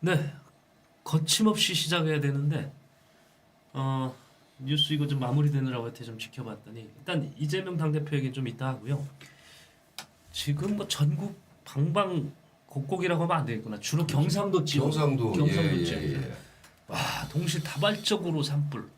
네, 거침없이 시작해야 되는데 어, 뉴스 이거 좀 마무리되느라고 하여튼 좀 지켜봤더니 일단 이재명 당대표 얘기는 좀 이따 하고요. 지금 뭐 전국 방방 곡곡이라고 하면 안 되겠구나. 주로 경상도 지역, 경상도 경상도 예, 지역. 예, 예. 와 동시 다발적으로 산불.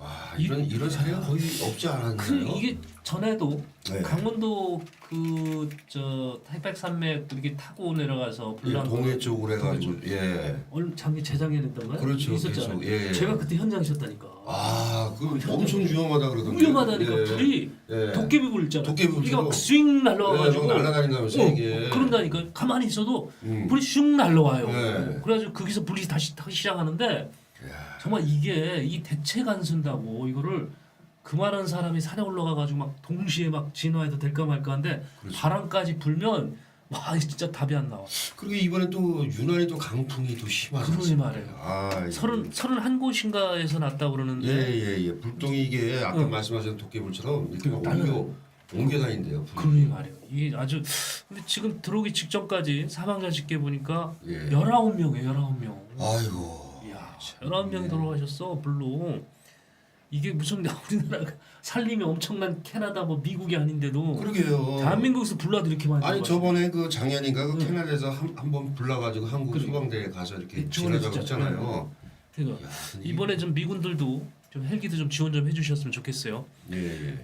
와 이런 이 런 사례가 거의 없지 않았나요? 그 이게 전에도 네. 강원도 그 저 태백산맥 이렇게 타고 내려가서 예, 불난 동해 쪽으로 해가지고 예 얼 작년 재작년에 했던가요? 그렇죠 있었잖아요. 계속 예. 제가 그때 현장 있었다니까. 아그 엄청 위험하다 그러던데 위험하다니까 예. 불이 예. 도깨비 불 있잖아. 도깨비 불 이게 막. 스윙 날라와가지고 예, 막 날아다닌다면서 어, 이게 그런다니까 가만히 있어도 음. 불이 슉 날라와요. 네. 그래가지고 거기서 불이 다시 타기 시작하는데 야, 정말 이게 이 대책 안 쓴다고 이거를 그 많은 사람이 산에 올라가가지고 막 동시에 막 진화해도 될까 말까한데 그렇죠. 바람까지 불면 와 진짜 답이 안 나와. 그리고 이번에 또 유난히 또 강풍이 또 심하지 그러지. 아, 이게- 서른 서른 한 곳인가에서 났다 그러는데 예예예 불똥이 이게 아까 응. 말씀하신 도깨비불처럼 이렇게 막. 옮겨 옮겨 다닌대요. 불이. 그러니 말이에요. 이게 아주 근데 지금 들어오기 직전까지 사망자 집계 보니까 예. 19명이에요. 19명. 아이고. 이야, 19명이 돌아가셨어. 불로. 이게 무슨 우리나라가 살림이 엄청난 캐나다 뭐 미국이 아닌데도 그러게요. 대한민국에서 불나도 이렇게 많이 아니. 저번에 그 작년인가 그 응. 캐나다에서 한한번 불나가지고 한국 그래. 소방대에 가서 이렇게 주잖아요. 했잖아요. 그러니까 야, 이번에 좀 미군들도 좀 헬기도 좀 지원 좀 해주셨으면 좋겠어요. 예,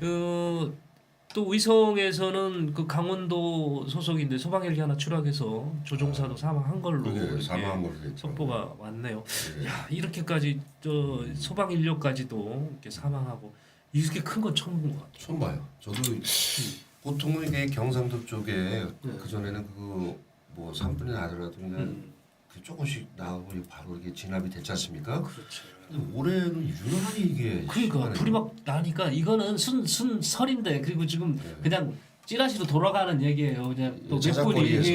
예. 어, 또 의성에서는 그 강원도 소속인데 소방 헬기 하나 추락해서 조종사도 사망한 걸로 그게 사망한 걸로 됐죠. 속보가 왔네요. 예. 야 이렇게까지 저 소방 인력까지도 이렇게 사망하고 이렇게 큰 건 처음 본 것 같아요. 처음 봐요. 저도 보통은 이게 경상도 쪽에 네. 그 전에는 그뭐 산불이 나더라도 그냥 음, 그 조금씩 나오고 바로 이게 진압이 됐지 않습니까? 그렇죠. 근데 올해는 유난히 이게 그러니까. 불이 막 나니까 이거는 순 순 설인데 그리고 지금 네. 그냥 찌라시로 돌아가는 얘기예요. 그냥 또 몇 분이 자작거리에서, 예,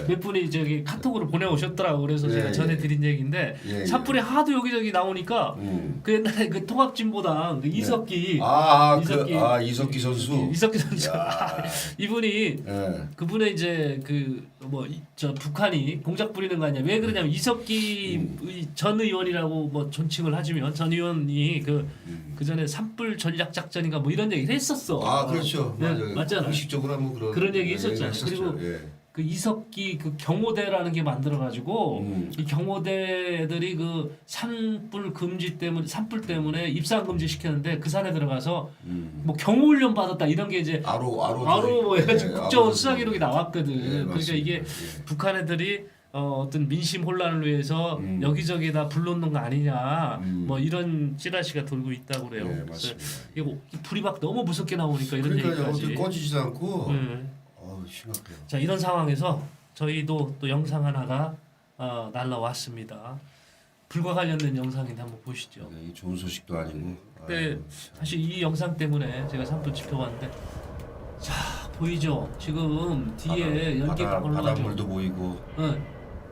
예. 몇 분이 저기 카톡으로 보내 오셨더라고. 그래서 예, 제가 예. 전해드린 얘기인데 예, 예. 산불이 하도 여기저기 나오니까 음. 그 옛날에 그 통합진보당 그 이석기 아, 이석기. 그, 아 이석기 선수. 이석기 선수 야. 이분이 예. 그분의 이제 그 뭐 저 북한이 공작 부리는 거 아니야? 왜 그러냐면 이석기 음. 의- 전 의원이라고 뭐 존칭을 하지면 전 의원이 그 음. 그 전에 산불 전략 작전인가 뭐 이런 얘기를 했었어. 아 그렇죠. 네, 맞아요. 맞잖아요. 공식적으로 한번 그런 그런 얘기 예, 있었잖아요. 했었죠. 그리고 예. 그 이석기 그 경호대라는 게 만들어 가지고 음. 이 경호대들이 그 산불 금지 때문에 산불 때문에 입산 금지 시켰는데 그 산에 들어가서 음. 뭐 경호 훈련 받았다 이런 게 이제 아로 아로 바로 뭐 해가지고 예, 국정원 아로 수사 기록이 나왔거든. 예, 그러니까. 이게 예. 북한 애들이 어, 어떤 민심 혼란을 위해서 음. 여기저기 다 불놓는 거 아니냐 음. 뭐 이런 찌라시가 돌고 있다고 그래요. 예, 그래서 맞습니다. 뭐 불이 막 너무 무섭게 나오니까 이런 그러니까요. 어떻게 얘기까지. 꺼지지도 않고 음. 심각해요. 자 이런 상황에서 저희도 또 영상 하나가 어, 날라왔습니다. 불과 관련된 영상인데 한번 보시죠. 네, 이 좋은 소식도 아니고. 네. 아유, 사실 이 영상 때문에 제가 산불 지켜봤는데 자 보이죠? 지금 뒤에 바다- 연기 바다- 막 올라가죠. 바닷물도 보이고. 응.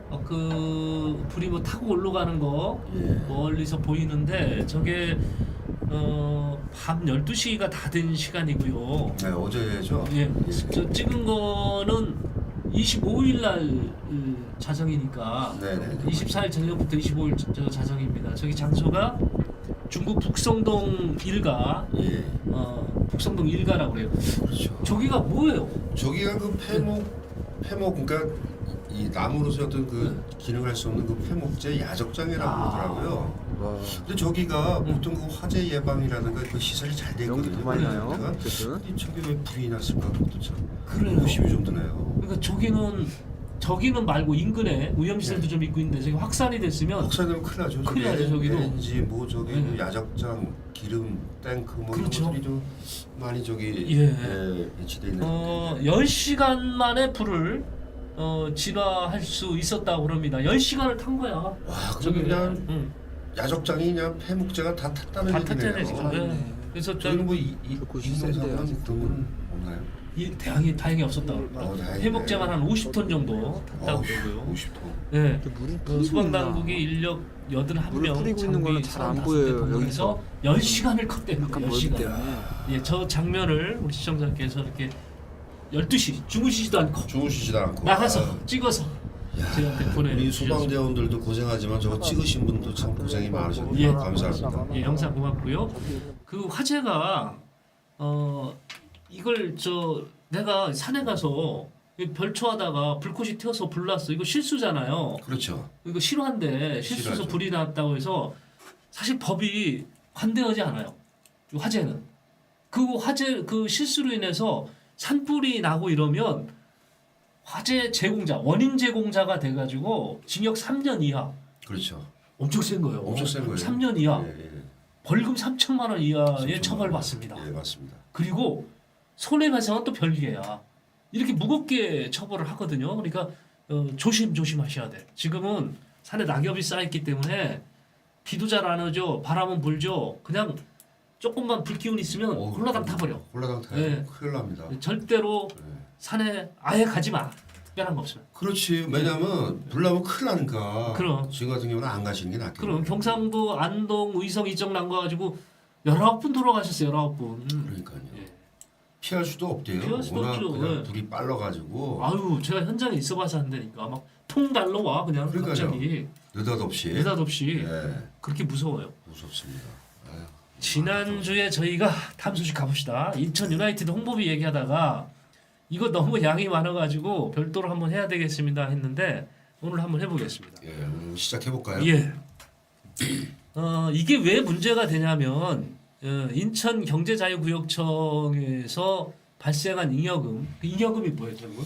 어, 그 불이 뭐 타고 올라가는 거 예. 멀리서 보이는데 저게 어, 밤 12시가 다 된 시간이고요. 네 어제죠. 예. 저 찍은 거는 25일 날 음, 자정이니까 네네. 24일 저녁부터 25일 저, 저 자정입니다. 저기 장소가 중국 북성동 일가 예. 어, 북성동 일가라고 그래요. 그렇죠. 저기가 뭐예요? 저기가 그 폐목 폐목 그러니까 이 나무로서 어떤 그 기능할 수 없는 그 폐목재 야적장이라고 아. 그러더라고요. 와, 근데 저기가 음. 보통 그 화재 예방이라든가 그 시설이 잘 돼 있거든요. 더 많이 나요. 그러니까 어쨌든. 저기 왜 불이 났을까 그것도 참 그래요. 의심이 좀 드네요. 그러니까 저기는 저기는 말고 인근에 위험시설도 네. 좀 있고 있는데 저기 확산이 됐으면 혹사되면 큰일 나죠. 큰일 나죠, 저기도. LNG 뭐 저기 네. 그 야적장 기름 탱크 뭐 그렇죠. 이런 것들이 좀 많이 저기 예. 예, 배치돼 있는 어, 상태인데. 10시간 만에 불을 어, 진화할 수 있었다고 그럽니다. 10시간을 탄 거야. 와 저기 그럼 그냥 응. 야적장이 그냥 폐목재가 다 탔다는 다 얘기네요. 탔잖아요, 지금. 네. 그래서 저희는 저 뭐이 이, 저이 아직도. 그런 건 없나요? 이, 다행히 다행히 어, 그럽니다. 다행이네. 해먹제만 한 50톤 정도 탔다고 어우, 그러고요. 50톤. 네. 이게 물이 그 뿌리고 소방 있나? 당국이 인력 81명 물을 뿌리고 있는 거는 잘안 보여요, 35대 동원해서 10시간을 컸대요. 약간 멀기 10시간. 때문에. 예, 저 장면을 우리 시청자께서 이렇게 12시 주무시지도 않고 주무시지도 않고 나가서 아, 찍어서 저희한테 우리. 소방대원들도 고생하지만 저거 찍으신 분도 참 고생이 많으셨네요. 예. 감사합니다. 예, 영상 고맙고요. 그 화재가 어 이걸 저 내가 산에 가서 이 별초하다가 불꽃이 튀어서 불 났어. 이거 실수잖아요. 그렇죠. 이거 실화인데 실수해서 실화죠. 불이 났다고 해서 사실 법이 관대하지 않아요. 이 화재는 그 화재 그 실수로 인해서 산불이 나고 이러면 화재 제공자 원인 제공자가 돼가지고 징역 3년 이하 그렇죠. 엄청 센 거예요. 엄청 센 거예요. 3년 이하 예, 예. 벌금 3천만 원 이하의 3천만 원. 처벌받습니다. 예, 맞습니다. 그리고 손해배상은 또 별개야. 이렇게 무겁게 처벌을 하거든요. 그러니까 어, 조심 조심하셔야 돼. 지금은 산에 낙엽이 쌓였기 때문에 비도 잘 안 오죠. 바람은 불죠. 그냥 조금만 불 기운 있으면 어, 홀라당 타버려. 홀라당 타요. 예. 큰일 납니다. 절대로 예. 산에 아예 가지 마. 특별한 거 없으면. 그렇지. 왜냐면 불 나면 큰일 나니까. 그럼. 지금 같은 경우는 안 가시는 게 낫겠네요. 그럼 경상도 안동 의성 이쪽 난거 가지고 19분 돌아가셨어요. 19분. 그러니까요. 예. 피할 수도 없대요. 피할 수도 워낙 없죠. 그냥 예. 불이 빨라가지고 아유, 제가 현장에 있어봐서 한다니까 막통 달러와 그냥 그러니까요. 갑자기 느닷없이. 느닷없이 예. 그렇게 무서워요. 무섭습니다. 아유. 지난주에 저희가 탐소식 가봅시다. 인천 유나이티드 홍보비 얘기하다가 이거 너무 양이 많아가지고 별도로 한번 해야 되겠습니다 했는데 오늘 한번 해보겠습니다. 예, 오늘 시작해 볼까요? 예. 어 이게 왜 문제가 되냐면 어, 인천 경제자유구역청에서 발생한 잉여금, 그 잉여금이 뭐예요, 여러분?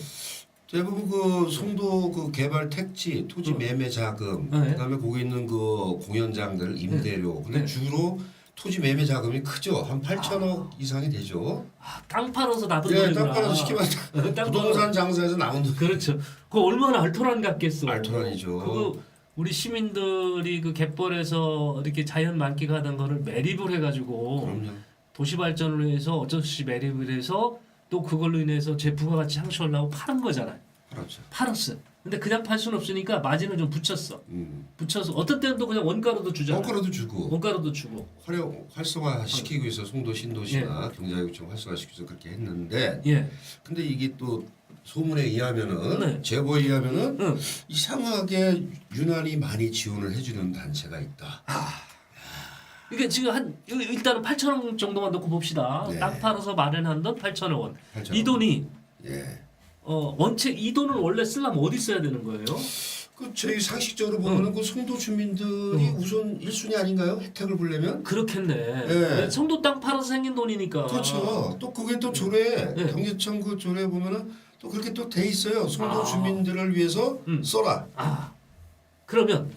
대부분 그 송도 그 개발 택지, 토지 응. 매매 자금, 네. 그다음에 거기 있는 그 공연장들 임대료. 근데 네. 주로 토지 매매 자금이 크죠. 한 8천억 이상이 되죠. 아, 땅 팔아서 나도 예, 땅 팔아서 시키면 어, 땅 부동산 장사에서 나온 돈. 그렇죠. 그거 얼마나 알토란 같겠어. 알토란이죠. 그거 우리 시민들이 그 갯벌에서 이렇게 자연 만끽하던 거를 매립을 해가지고 그럼요. 도시 발전을 위해서 어쩔 수 없이 매립을 해서 또 그걸로 인해서 제 부가가치 상승을 나고 파는 거잖아요. 그렇죠. 팔았어. 근데 그냥 팔 수는 없으니까 마진을 좀 붙였어. 음. 붙여서 어떤 때는 또 그냥 원가로도 주잖아. 원가로도 주고 원가로도 주고. 활용 활성화 시키고 있어 송도 신도시나 예. 경자육청 활성화 시켜서 그렇게 했는데 예. 근데 이게 또 소문에 의하면은 네. 제보에 의하면은 응. 이상하게 유난히 많이 지원을 해주는 단체가 있다. 이게 지금 한 일단은 8천 원 정도만 놓고 봅시다. 네. 땅 팔아서 마련한 돈 8천억 원. 팔천 이 돈이 예. 어 원체 이 돈을 원래 쓰려면 어디 써야 되는 거예요? 그 저희 상식적으로 보면은 그 송도 주민들이 응. 우선 1순위 아닌가요? 혜택을 보려면? 그렇겠네. 예. 성도 땅 팔아서 생긴 돈이니까. 그렇죠. 또 그게 또 조례 네. 경제청 그 조례 보면은 또 그렇게 또 돼 있어요. 송도 아. 주민들을 위해서 음. 써라. 아 그러면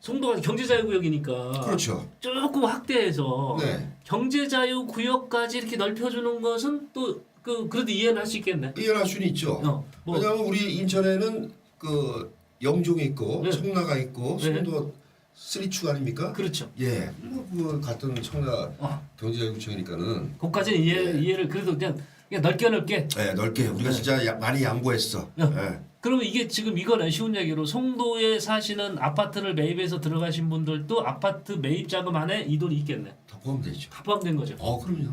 송도가 경제자유구역이니까 그렇죠. 조금 확대해서 네. 경제자유구역까지 이렇게 넓혀주는 것은 또 그 그래도 이해는 할 수 있겠네. 이해할 수는 있죠. 어, 뭐 왜냐하면 우리 인천에는 그 영종이 있고 네. 청라가 있고 네. 송도 쓰리축 아닙니까? 그렇죠. 예, 뭐, 그 같은 청라 어, 경제자유구청이니까는 그까지는 이해 네. 이해를 그래도 그냥 그냥 넓게 넓게. 예, 넓게 우리가 네. 진짜 야- 많이 양보했어. 네. 예. 그러면 이게 지금 이거는 쉬운 얘기로 송도에 사시는 아파트를 매입해서 들어가신 분들도 아파트 매입 자금 안에 이 돈이 있겠네. 다 포함되죠. 다 포함된 거죠. 어, 그럼요.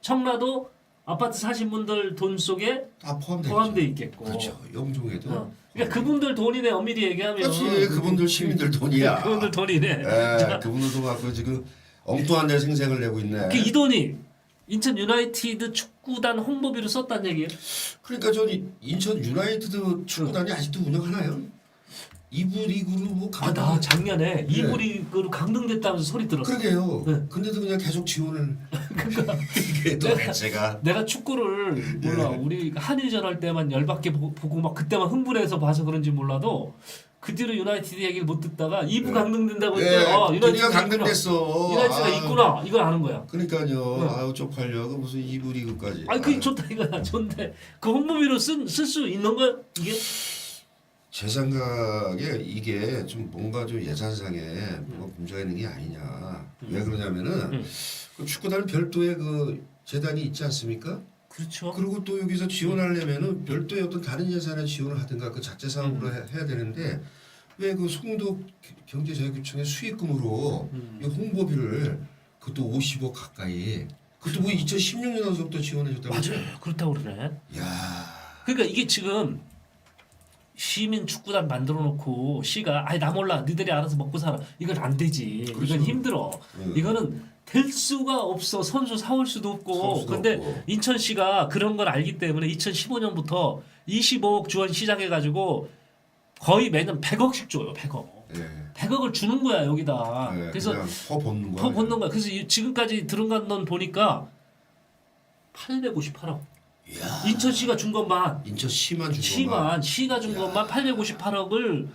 청라도 아파트 사신 분들 돈 속에 다 포함되죠. 포함돼 있겠고. 그렇죠. 영종에도. 어. 그러니까 그분들 돈이네 엄밀히 얘기하면. 그렇지. 그분들 시민들 돈이야. 그분들 돈이네. 예, 그분들 돈 갖고 지금 엉뚱한 데 생생을 내고 있네. 그 이 돈이 인천 유나이티드 축구단 홍보비로 썼단 얘기예요. 그러니까 저 인천 유나이티드 축구단이 아직도 운영하나요? 이부 리그로 뭐 아나 작년에 네. 이브리그로 강등됐다면서 소리 들었어. 그러게요. 네. 근데도 그냥 계속 지원을. 이게 도대체가. 내가 축구를 몰라 우리 한일전 할 때만 열받게 보- 보고 막 그때만 흥분해서 봐서 그런지 몰라도 그 뒤로 유나이티드 얘기를 못 듣다가 2부 네. 강등된다고 예, 했더니 아, 드디어 유나이티드가 강등됐어. 유나이티드가 아, 있구나 이걸 아는 거야. 그러니까요. 네. 아유 쪽팔려. 그 무슨 이부 리그까지. 아니 그게 좋다 이거야 좋은데 그 홍보비로 쓸수 있는 거야 이게? 제 생각에 이게 좀 뭔가 좀 예산상에 뭔가 문제가 있는 게 아니냐. 음. 왜 그러냐면은 음. 그 축구단 별도의 그 재단이 있지 않습니까? 그렇죠. 그리고 또 여기서 지원하려면은 별도의 어떤 다른 예산에 지원을 하든가 그 자체 사업으로 음. 해, 해야 되는데 왜 그 송도 경제자유구청의 수익금으로 음. 이 홍보비를 그것도 50억 가까이 그것도 뭐 2016년서부터 지원해줬다고 맞아요. 그렇다고 그러네. 야 그러니까 이게 지금 시민 축구단 만들어 놓고 시가 아이 나 몰라 니들이 알아서 먹고 살아 이건 안 되지 그렇죠. 이건 힘들어 음. 이거는 될 수가 없어 선수 사올 수도 없고 사올 수도 근데 없고. 인천시가 그런 걸 알기 때문에 2015년부터 25억 지원 시작해 가지고 거의 매년 100억씩 줘요 100억 예. 100억을 주는 거야 여기다 예, 그래서 그냥 퍼 벗는 거야. 더 벗는 거야 그래서 이- 지금까지 들어간 돈 보니까 858억 이야. 인천시가 준 것만 인천 시만 준 거가. 시만 시가 준 것만 858억을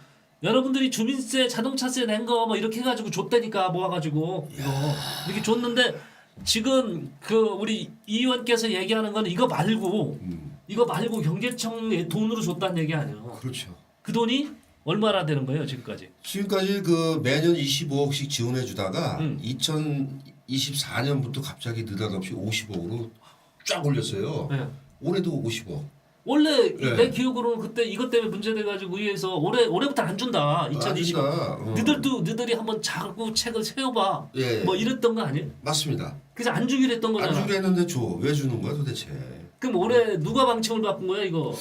여러분들이 주민세 자동차세 낸 거 뭐 이렇게 해가지고 줬다니까 모아가지고 이거 이렇게 줬는데 지금 그 우리 이 의원께서 얘기하는 건 이거 말고 음, 이거 말고 경제청에 돈으로 줬다는 얘기 아니에요 그렇죠. 그 돈이 얼마나 되는 거예요 지금까지 지금까지 그 매년 25억씩 지원해 주다가 음. 2024년부터 갑자기 느닷없이 50억으로 쫙 올렸어요. 네. 올해도 50억. 원래 네. 내 기억으로는 그때 이것 때문에 문제돼가지고 의회에서 올해 올해부터 안 준다 2020년 어. 너희들도 너희들이 한번 자꾸 책을 세워봐 예, 뭐 이랬던 거 아니에요? 맞습니다. 그래서 안 주기로 했던 안 거잖아. 주려 했는데 줘. 왜 주는 거야 도대체? 그럼 올해 누가 방침을 바꾼 거야 이거?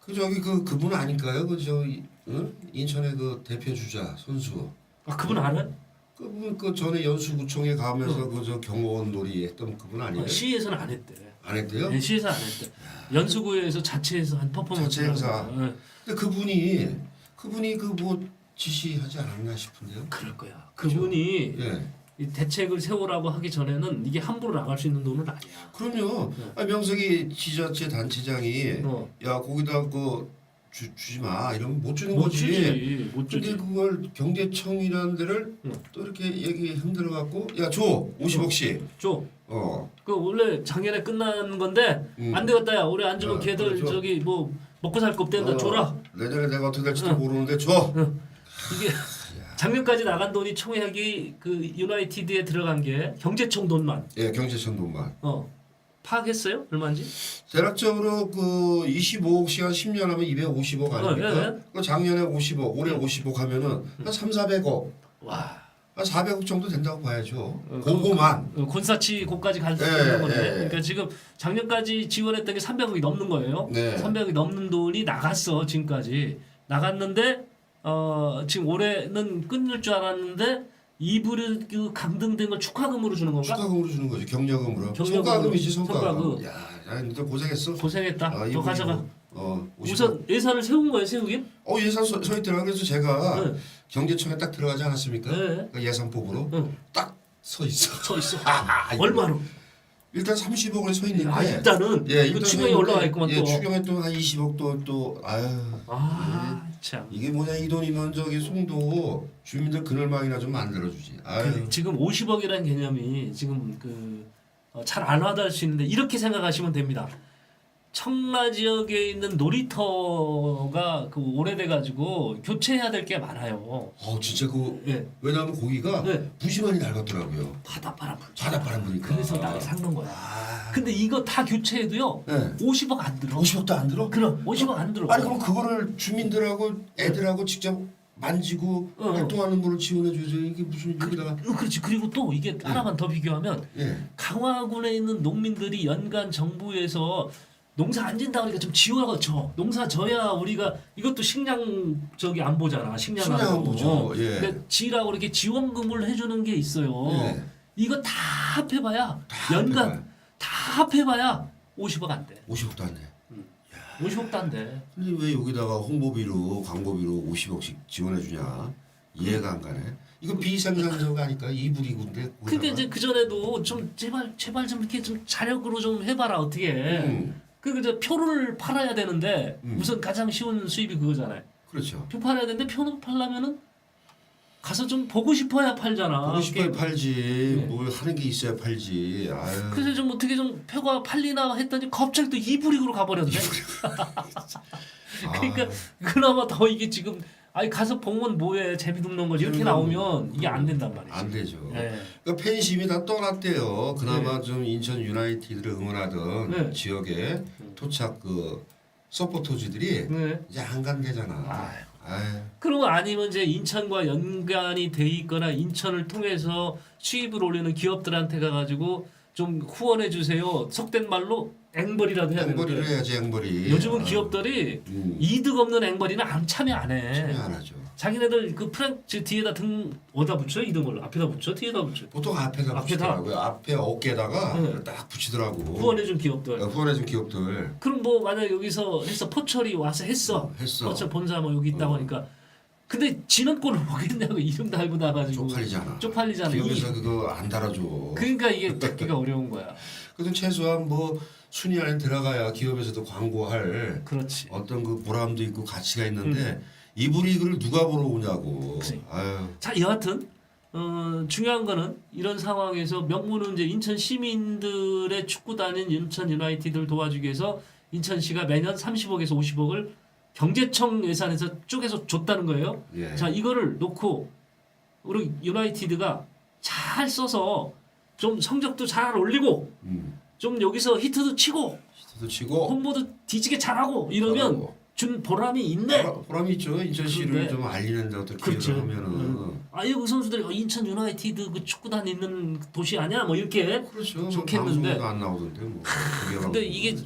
그 저기 그 그분 아닐까요? 그 저기 응? 인천의 그 대표 주자 선수. 아 그분 알아? 그분 그 전에 연수구청에 가면서 그 저 경호원 놀이 했던 그분 아니에요? 아, 시에서는 안 했대. 안 했대요? 네, 시에서 안 했대. 연수구에서 자체에서 한 퍼포먼스. 자체 행사. 네. 근데 그분이 그분이 그 뭐 지시하지 않았나 싶은데요. 그럴 거야. 그분이 예. 이 대책을 세우라고 하기 전에는 이게 함부로 나갈 수 있는 돈은 아니야. 그럼요. 네. 아, 명색이 지자체 단체장이 어. 야 거기다 그 주, 주지 마 이러면 못 주는 못 거지. 주지. 못 근데 주지. 그걸 경제청이라는 데를 응. 또 이렇게 얘기 흔들어 갖고 야 줘 50억씩. 줘. 어. 그 원래 작년에 끝난 건데 음. 안 되겠다 야 올해 안 주면 어, 걔들 그렇죠. 저기 뭐 먹고 살 거 없댄다 어, 줘라. 내년에 내가 어떻게 될지도 응. 모르는데 줘. 이게 작년까지 나간 돈이 총액이 그 유나이티드에 들어간 게 경제청 돈만 예, 경제청 돈만. 어 파악했어요 얼마인지? 대략적으로 그 25억씩 한 10년 하면 250억 아닙니까? 예. 그 작년에 50억, 올해 50억 하면은 한 3, 400억, 와 한 400억 정도 된다고 봐야죠. 어, 그거만. 어, 곤사치 고까지 갈수 예, 있는 거네. 예. 그러니까 지금 작년까지 지원했던 게 300억이 넘는 거예요. 네. 300억이 넘는 돈이 나갔어 지금까지 나갔는데 어 지금 올해는 끊을 줄 알았는데 이불을 그 강등된 걸 축하금으로 주는 건가? 축하금으로 주는 거지 경력금으로. 경력금으로. 성과금이지 성과금. 성과금. 야, 야, 너 고생했어. 고생했다. 아, 더 가져가. 뭐, 어, 50억. 우선 예산을 세운 거예요 세우긴? 어 예산 서, 서 있더라. 그래서 제가 네. 경제청에 딱 들어가지 않았습니까? 네. 그 예산법으로 응. 딱 서 있어. 서 있어. 아, 이거. 얼마로? 일단 30억을 서 있는데. 아 일단은 예, 그 일단 추경이 서 올라가 있구만 예, 또. 추경에 또 한 20억 또또 아유. 아 참. 이게 뭐냐 이 돈이면 저기 송도 주민들 그늘망이나 좀 만들어 주지. 아유. 그 지금 50억이라는 개념이 지금 그 잘 안 와닿을 수 있는데 이렇게 생각하시면 됩니다. 청라 지역에 있는 놀이터가 그 오래돼 가지고 교체해야 될 게 많아요. 어 진짜 그 예. 왜냐하면 거기가 네. 무심하니 낡았더라고요. 바닷바람 불. 바닷바람 부니까. 그래서 나를 삭는 거야. 아. 근데 이거 다 교체해도요. 네. 50억 안 들어. 50억도 안 들어? 그럼 50억 안 들어. 아니 그럼 그거를 주민들하고 애들하고 직접 만지고 어. 활동하는 거를 지원해 줘야죠. 이게 무슨 여기다가 어, 그렇지. 그리고 또 이게 하나만 더 비교하면 예. 강화군에 있는 농민들이 연간 정부에서 농사 안 진다 그러니까 좀 지원을 줘. 농사 져야 우리가 이것도 식량 저기 안 보잖아. 식량 안 보죠. 예. 그러니까 지라고 이렇게 지원금을 해주는 게 있어요. 예. 이거 다 합해봐야 다 연간 합해봐요. 다 합해봐야 50억 안 돼. 50억도 안 돼. 50억도 안 돼. 근데 왜 여기다가 홍보비로 광고비로 50억씩 지원해 주냐? 이해가 안 가네. 이거 비생산적 아닐까? 이불이군데. 근데 이제 그 전에도 좀 제발 제발 좀 이렇게 좀 자력으로 좀 해봐라 어떻게. 음, 그 이제 표를 팔아야 되는데 음. 우선 가장 쉬운 수입이 그거잖아요. 그렇죠. 표 팔아야 되는데 표를 팔려면은 가서 좀 보고 싶어야 팔잖아. 보고 싶어야 그게- 팔지. 네. 뭘 하는 게 있어야 팔지. 아유. 그래서 좀 어떻게 좀 표가 팔리나 했더니 갑자기 또 이불익으로 가버렸네. 그러니까 아, 그나마 더 이게 지금 아니 가서 봉원 뭐해 제비 굽는 거지 이렇게 나오면 이게 안 된단 말이지. 안 되죠. 예. 그러니까 팬심이 다 떠났대요. 그나마 좀 인천 유나이티드를 응원하던 네. 지역의 토착 그 서포터즈들이 네. 이제 안 간대잖아. 아유. 아유. 그리고 아니면 이제 인천과 연관이 돼 있거나 인천을 통해서 수입을 올리는 기업들한테 가가지고 좀 후원해 주세요. 속된 말로 앵벌이라도 해야 앵벌이를 되는데 해야지 앵벌이. 요즘은 아, 기업들이 음, 이득 없는 앵벌이는 안 참여 안 해. 참여 안 하죠. 자기네들 그 프랜치 뒤에다 등 어디다 붙여 이등을 앞에다 붙여 뒤에다 붙여 보통 앞에다. 붙이더라고요. 앞에 어깨에다가 네. 딱 붙이더라고. 후원해준 기업들. 어, 후원해준 기업들 그럼 뭐 만약 여기서 해서 포철이 와서 했어. 했어. 포철 본사 뭐 여기 있다고 어. 하니까 근데 지는 꼴을 보겠냐고 이름 달고 나가지고 쪽팔리잖아. 쪽팔리잖아. 기업에서 이- 그거 안 달아줘. 그러니까 이게 찾기가 어려운 거야. 그래도 최소한 뭐 순위 안에 들어가야 기업에서도 광고할 그렇지. 어떤 그 보람도 있고 가치가 있는데 이분이 이걸 누가 보러 오냐고. 음. 그치. 아유. 자 여하튼 어, 중요한 거는 이런 상황에서 명문은 이제 인천 시민들의 축구단인 인천 유나이티드를 도와주기 위해서 인천시가 매년 30억에서 50억을 경제청 예산에서 쪼개서 줬다는 거예요. 예. 자 이거를 놓고 우리 유나이티드가 잘 써서 좀 성적도 잘 올리고 음. 좀 여기서 히트도 치고 히트도 치고 홍보도 뒤지게 잘하고 이러면 잘하고. 준 보람이 있네. 보람- 보람이 있죠. 인천시를 그런데- 좀 알리는 데 어떻게 그렇죠. 기여를 하면은 음. 아예 그 선수들이 어, 인천 유나이티드 그 축구단 있는 도시 아니야? 뭐 이렇게. 그렇죠. 뭐 좋겠는데. 방송에도 안 나오던데 뭐. 근데 이게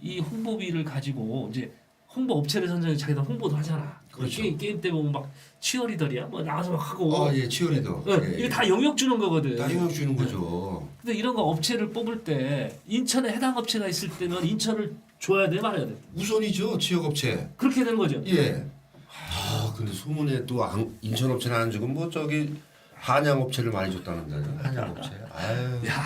이 홍보비를 가지고 이제 홍보 업체를 선정해 자기들 홍보도 하잖아. 그렇죠. 게임, 게임 때 보면 막 치어리더리야, 뭐 나가서 막 하고. 어, 예, 치어리더. 어, 예. 이게 다 영역 주는 거거든. 다 영향 주는 거죠. 근데 이런 거 업체를 뽑을 때 인천에 해당 업체가 있을 때는 인천을 줘야 돼 말아야 돼. 우선이죠, 지역 업체. 그렇게 되는 거죠. 예. 아, 근데 소문에 또 안- 인천 업체는 안 주고 뭐 저기 한양 업체를 많이 줬다는데 한양 업체. 아유, 야,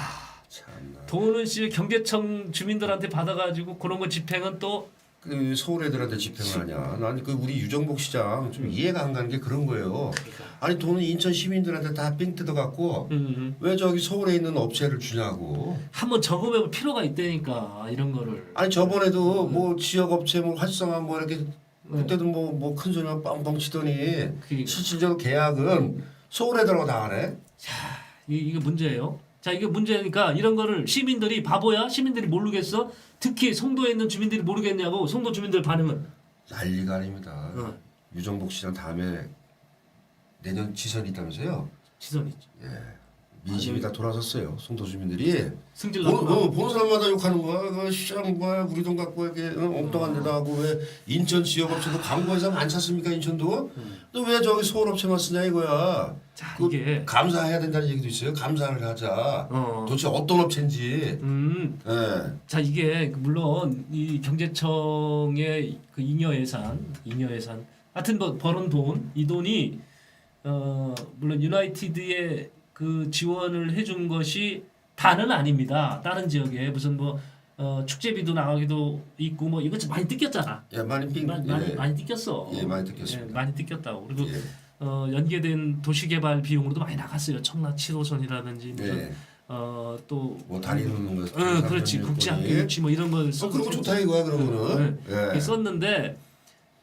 참나. 돈은 씨 경제청 주민들한테 받아가지고 그런 거 집행은 또 그 서울 애들한테 집행을 하냐? 난 그 우리 유정복 시장 좀 이해가 안 가는 게 그런 거예요. 아니 돈은 인천 시민들한테 다 삥 뜯어갖고 음, 왜 저기 서울에 있는 업체를 주냐고. 한번 점검해볼 필요가 있다니까 이런 거를. 아니 저번에도 뭐 지역 업체 뭐 활성화 뭐 이렇게 네. 그때도 뭐 뭐 큰 소리만 뻥뻥 치더니 그게 실질적으로 계약은 서울 애들하고 다 하네. 이, 이게 문제예요. 자 이게 문제니까 이런 거를 시민들이 바보야? 시민들이 모르겠어? 특히 송도에 있는 주민들이 모르겠냐고 송도 주민들 반응은 난리가 아닙니다. 어. 유정복 시장 다음에 내년 지선이 있다면서요? 지선이죠. 예. 민심이 다 돌아섰어요. 송도 주민들이 승질 보는, 나고 어, 보는 사람마다 욕하는 거야. 그 시장 뭐야 우리 돈 갖고 이렇게 어, 엉뚱한 데다 하고 왜 인천 지역 업체도 광고회사 많지 않습니까 인천도? 음. 또왜 저기 서울 업체만 쓰냐 이거야. 자 그 이게 감사해야 된다는 얘기도 있어요. 감사를 하자. 어. 도대체 어떤 업체인지. 음. 예. 자 이게 물론 이 경제청의 그 잉여 예산, 잉여 예산, 하여튼 뭐 벌은 돈, 이 돈이 어 물론 유나이티드에 그 지원을 해준 것이 다는 아닙니다. 다른 지역에 무슨 뭐 어, 축제비도 나가기도 있고 뭐 이것 좀 많이 뜯겼잖아. 예, 많이 삥. 많이 예. 많이, 많이 뜯겼어. 예, 많이 뜯겼습니다. 예, 많이 뜯겼다고. 그리고 예. 어, 연계된 도시개발 비용으로도 많이 나갔어요. 청라 7호선이라든지 무슨 네. 어또 뭐 다리 놓는 거. 어, 그렇지 국제학교 유치 뭐 이런 걸 어, 그런 거 좋다 이거야 그러면은. 예. 썼는데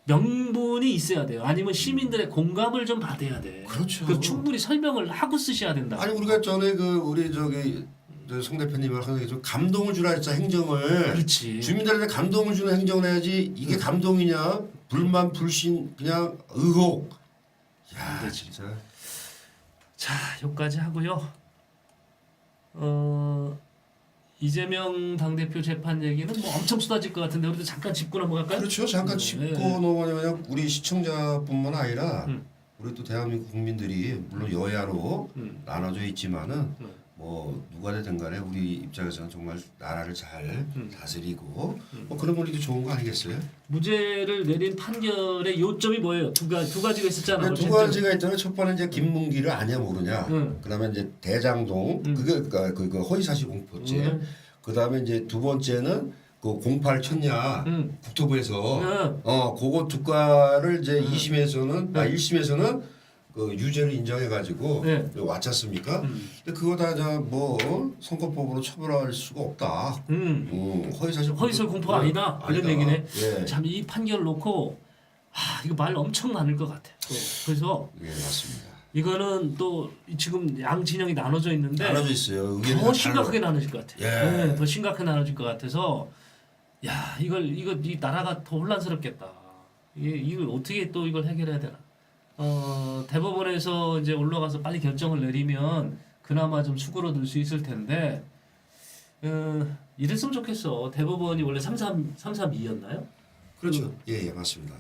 명분이 있어야 돼요. 아니면 시민들의 공감을 좀 받아야 돼. 그렇죠. 그 충분히 설명을 하고 쓰셔야 된다. 아니 우리가 전에 그 우리 저기 저송 대표님을 항상 좀 감동을 주라 했자 행정을 그렇지. 주민들한테 감동을 주는 행정을 해야지 이게 감동이냐 불만 불신 그냥 의혹 야안 되지. 진짜 자, 여기까지 하고요. 어 이재명 당대표 재판 얘기는 뭐 엄청 쏟아질 것 같은데 우리도 잠깐 짚고 넘어갈까요? 그렇죠 잠깐 음, 짚고 예. 넘어가면 우리 시청자뿐만 아니라 음. 우리 또 대한민국 국민들이 물론 여야로 음. 나눠져 있지만은 음. 뭐 누가 되든 간에 우리 입장에서는 정말 나라를 잘 음. 다스리고 뭐 그런 분들도 좋은 거 아니겠어요? 무죄를 내린 판결의 요점이 뭐예요? 두 가지 두 가지가 있었잖아. 네, 두 가지가 있잖아요. 첫 번은 이제 김문기를 아냐 모르냐. 응. 그다음에 이제 대장동 음. 그게 그러니까 그, 그 허위사실 공포죄. 음. 그다음에 이제 두 번째는 그 공파를 쳤냐 응. 국토부에서 응. 어 그거 두 가를 이제 음. 이 2심에서는 아 1심에서는 그 유죄를 인정해 가지고 네. 왔지 않습니까? 음. 근데 그거 다뭐 선거법으로 처벌할 수가 없다. 음. 음, 허위사실 허위사실 공포가 아니다. 이런 얘기네. 예. 참이 판결 놓고 아 이거 말 엄청 많을 것 같아. 또. 그래서 예, 맞습니다. 이거는 또 지금 양 진영이 나눠져 있는데 나눠져 있어요. 의견이 더다 심각하게 나눠질 것 같아. 예. 네, 더 심각하게 나눠질 것 같아서 야 이걸 이거 이 나라가 더 혼란스럽겠다. 이 이걸 어떻게 또 이걸 해결해야 되나? 어 대법원에서 이제 올라가서 빨리 결정을 내리면 그나마 좀 수그러들 수 있을 텐데 어, 이랬으면 좋겠어. 대법원이 원래 33 332였나요? 그렇죠. 예, 예, 맞습니다.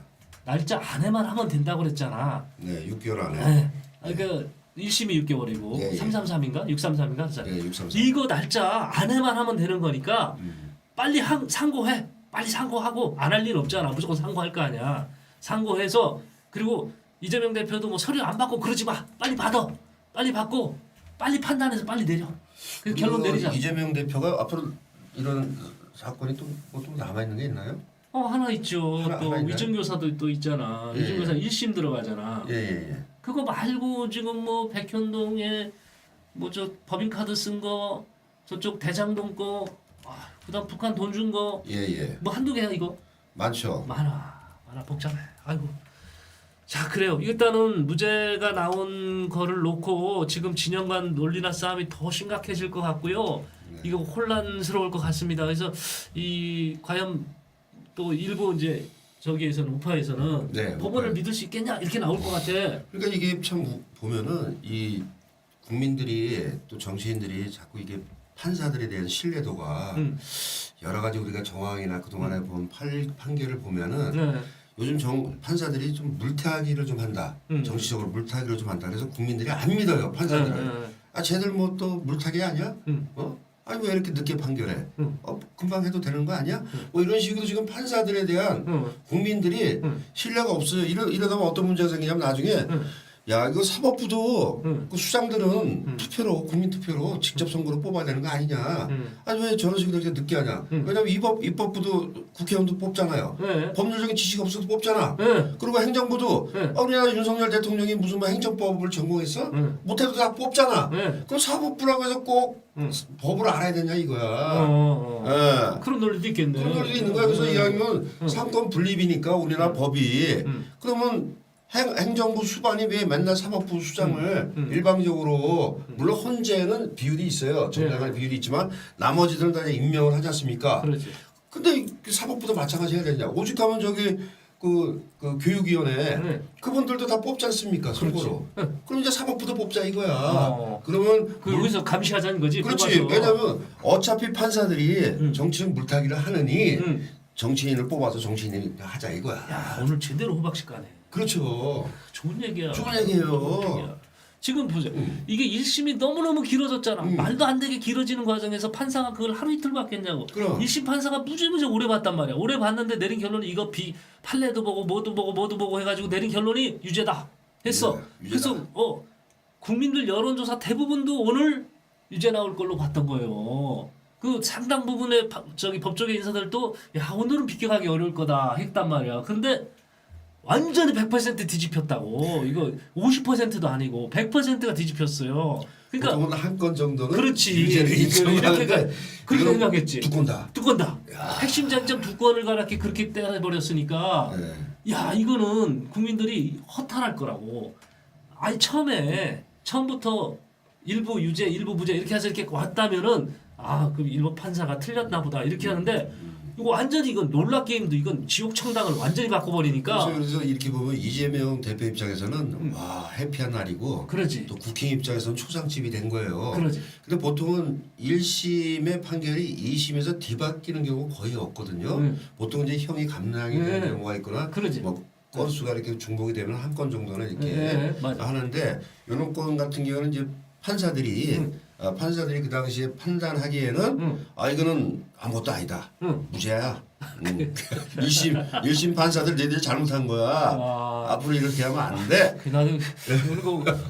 날짜 안에만 하면 된다고 그랬잖아. 네, 6개월 안에. 네. 그러니까 1심이 6개월이고 예, 예. 333인가? 633인가? 그랬잖아. 예, 633. 이거 날짜 안에만 하면 되는 거니까 음. 빨리 한, 상고해. 빨리 상고하고 안 할 일 없잖아. 무조건 상고할 거 아니야. 상고해서 그리고 이재명 대표도 뭐 서류 안 받고 그러지 마. 빨리 받아. 빨리 받고 빨리 판단해서 빨리 내려. 그 결론 내리자. 이재명 대표가 앞으로 이런 사건이 또또 남아 있는 게 있나요? 어 하나 있죠. 하나- 또 하나? 위증교사도 또 있잖아. 예, 위증교사 1심 들어가잖아. 예, 예, 예. 그거 말고 지금 뭐 백현동에 뭐 저 법인카드 쓴 거 저쪽 대장동 거 아, 그다음 북한 돈 준 거 예, 예. 뭐 한두 개야 이거 많죠. 많아 많아 복잡해 아이고 자 그래요 일단은 무죄가 나온 거를 놓고 지금 진영 간 논리나 싸움이 더 심각해질 것 같고요 네. 이거 혼란스러울 것 같습니다 그래서 이 과연 또 일부 이제 저기에서는 우파에서는 네, 법원을 우파에. 믿을 수 있겠냐 이렇게 나올 것 같아 그러니까 이게 참 우- 보면은 이 국민들이 또 정치인들이 자꾸 이게 판사들에 대한 신뢰도가 음. 여러 가지 우리가 정황이나 그동안에 본 판, 판결을 보면은 네. 요즘 정, 판사들이 좀 물타기를 좀 한다. 음. 정치적으로 물타기를 좀 한다. 그래서 국민들이 안 믿어요 판사들을. 네, 네, 네. 아 쟤들 뭐 또 물타기 아니야? 음. 어? 아니 왜 이렇게 늦게 판결해? 음. 어 금방 해도 되는 거 아니야? 뭐 이런 식으로 지금 판사들에 대한 음. 국민들이 음. 신뢰가 없어요. 이러 이러다 보면 어떤 문제가 생기냐면 나중에 음. 야 이거 사법부도 음. 그 수장들은 음. 투표로 국민 투표로 직접 선거로 뽑아야 되는 거 아니냐? 음. 아니 왜 저런 식으로 이렇게 늦게 하냐? 음. 왜냐면 입법 입법부도 국회의원도 뽑잖아요. 네. 법률적인 지식 없어도 뽑잖아. 네. 그리고 행정부도 네. 아, 우리나라 윤석열 대통령이 무슨 뭐 행정법을 전공했어? 네. 못해도 다 뽑잖아. 네. 그럼 사법부라고 해서 꼭 음. 법을 알아야 되냐 이거야. 어, 어. 예. 그런 논리도 있겠네. 그런 논리도 있는 거야. 그래서 음. 이왕이면 음. 상권 분립이니까 우리나라 법이 음. 그러면 행, 행정부 수반이 왜 맨날 사법부 수장을 음. 음. 일방적으로 물론 헌재는 비율이 있어요. 정당한 비율이 있지만 나머지들은 다 임명을 하지 않습니까? 그렇지. 근데 이 사법부도 마찬가지 해야 되냐? 오죽하면 저기 그, 그 교육위원회 네. 그분들도 다 뽑지 않습니까? 선거로. 그럼 이제 사법부도 뽑자 이거야. 어. 그러면 그 여기서 감시하자는 거지. 그렇지. 뽑아서. 왜냐면 어차피 판사들이 음. 정치적 물타기를 하느니 음. 정치인을 뽑아서 정치인이 하자 이거야. 야 오늘 제대로 호박식 가네. 그렇죠. 좋은 얘기야. 좋은 얘기예요. 좋은 얘기야. 지금 보세요. 이게 1심이 너무너무 길어졌잖아. 음. 말도 안 되게 길어지는 과정에서 판사가 그걸 하루 이틀 받겠냐고. 그럼. 1심 판사가 무지무지 오래 봤단 말이야. 오래 봤는데 내린 결론이 이거 비 판례도 보고 뭐도 보고 뭐도 보고 해가지고 내린 결론이 유죄다 했어. 네, 유죄다. 그래서 어 국민들 여론조사 대부분도 오늘 유죄 나올 걸로 봤던 거예요. 그 상당 부분의 파- 저기 법조계 인사들도 야 오늘은 비껴가기 어려울 거다 했단 말이야. 근데 완전히 100% 뒤집혔다고. 이거 50%도 아니고 100%가 뒤집혔어요. 그러니까 보통은 한건 정도는 그렇지. 유죄를 이렇게 인정하는데 그렇게 이건 생각했지. 두 건 다. 두 건 다. 핵심 쟁점 두 건을 가렇게 그렇게 떼버렸으니까 네. 야 이거는 국민들이 허탈할 거라고. 아니 처음에 처음부터 일부 유죄 일부 무죄 이렇게 해서 이렇게 왔다면은 아 그럼 일부 판사가 틀렸나 보다 이렇게 하는데 이거 완전히 이건 놀라 게임도 이건 지옥 청당을 완전히 바꿔버리니까 그래서, 그래서 이렇게 보면 이재명 대표 입장에서는 와 해피한 날이고 그러지 또 국힘 입장에서는 초상집이 된 거예요. 그러지 근데 보통은 1심의 판결이 2심에서 뒤바뀌는 경우가 거의 없거든요. 음. 보통 이제 형이 감량이 네. 되는 경우가 있거나 그러지 뭐 건수가 이렇게 중복이 되면 한 건 정도는 이렇게 네, 맞아. 하는데 이런 건 같은 경우는 이제 판사들이 음. 아, 판사들이 그 당시에 판단하기에는 응. 아 이거는 아무것도 아니다 응. 무죄야. 음. 1심 1심 판사들 너희들이 잘못한 거야. 아, 앞으로 이렇게 하면 안 돼. 그 나는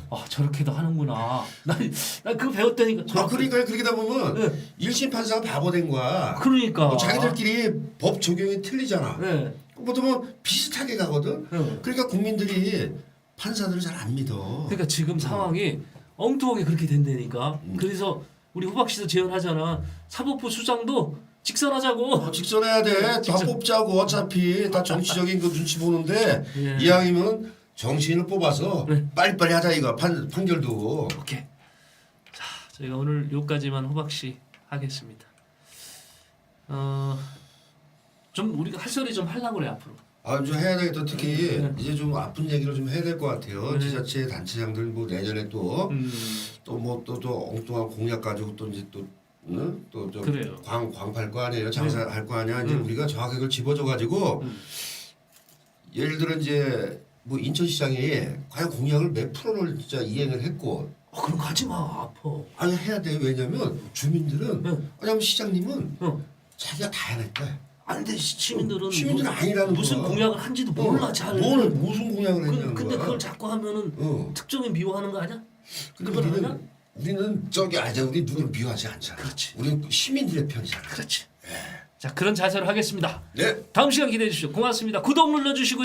아 저렇게도 하는구나. 난, 난 그거 배웠다니까. 아 저렇게. 그러니까 그렇게 다 보면 네. 1심 판사가 바보 된 거야. 그러니까. 뭐 자기들끼리 법 적용이 틀리잖아. 네. 보통은 비슷하게 가거든. 네. 그러니까 국민들이 판사들을 잘 안 믿어. 그러니까 지금 상황이 엉뚱하게 그렇게 된다니까. 음. 그래서 우리 후박 씨도 제언하잖아. 사법부 수장도 직선하자고. 어, 직선해야 돼. 다. 뽑자고 어차피 다 정치적인 그 눈치 보는데 예. 이왕이면 정치인을 뽑아서 네. 빨리빨리 하자 이거 판 판결도. 오케이. 자, 저희가 오늘 여기까지만 후박 씨 하겠습니다. 어, 좀 우리가 할 소리 좀 하려고 그래 앞으로. 아좀 해야 되겠다. 특히 네. 이제 좀 아픈 얘기를 좀 해야 될 것 같아요. 네. 지자체 단체장들 뭐 내년에 또 음, 또뭐또또 엉뚱한 공약 가지고 또 이제 또또저 그래요. 광 광팔 거 아니에요. 장사할 거 아니야. 이제 음. 우리가 정확하게 그걸 집어줘 가지고 음. 예를 들어 이제 뭐 인천시장이 과연 공약을 몇 프로를 진짜 이행을 했고 아, 그럼 가지 마 아파. 아니 해야 돼. 왜냐면 주민들은 응. 왜냐면 시장님은 응. 자기가 다 해냈대. 안돼 시민들은 시민들은 무- 아니라는 무슨 거야. 공약을 한지도 몰라 잘. 뭐는 무슨 공약을 그, 했냐는 근데 거야. 그걸 자꾸 하면은 어. 특정인 미워하는 거 아니야? 근데 그걸 우리는 하냐? 우리는 저기 아자 우리 누구를 비호하지 않잖아. 그렇지. 우리는 시민들의 편이잖아. 그렇지. 자 그런 자세로 하겠습니다. 네. 다음 시간 기대해 주십시오. 고맙습니다. 구독 눌러주시고요.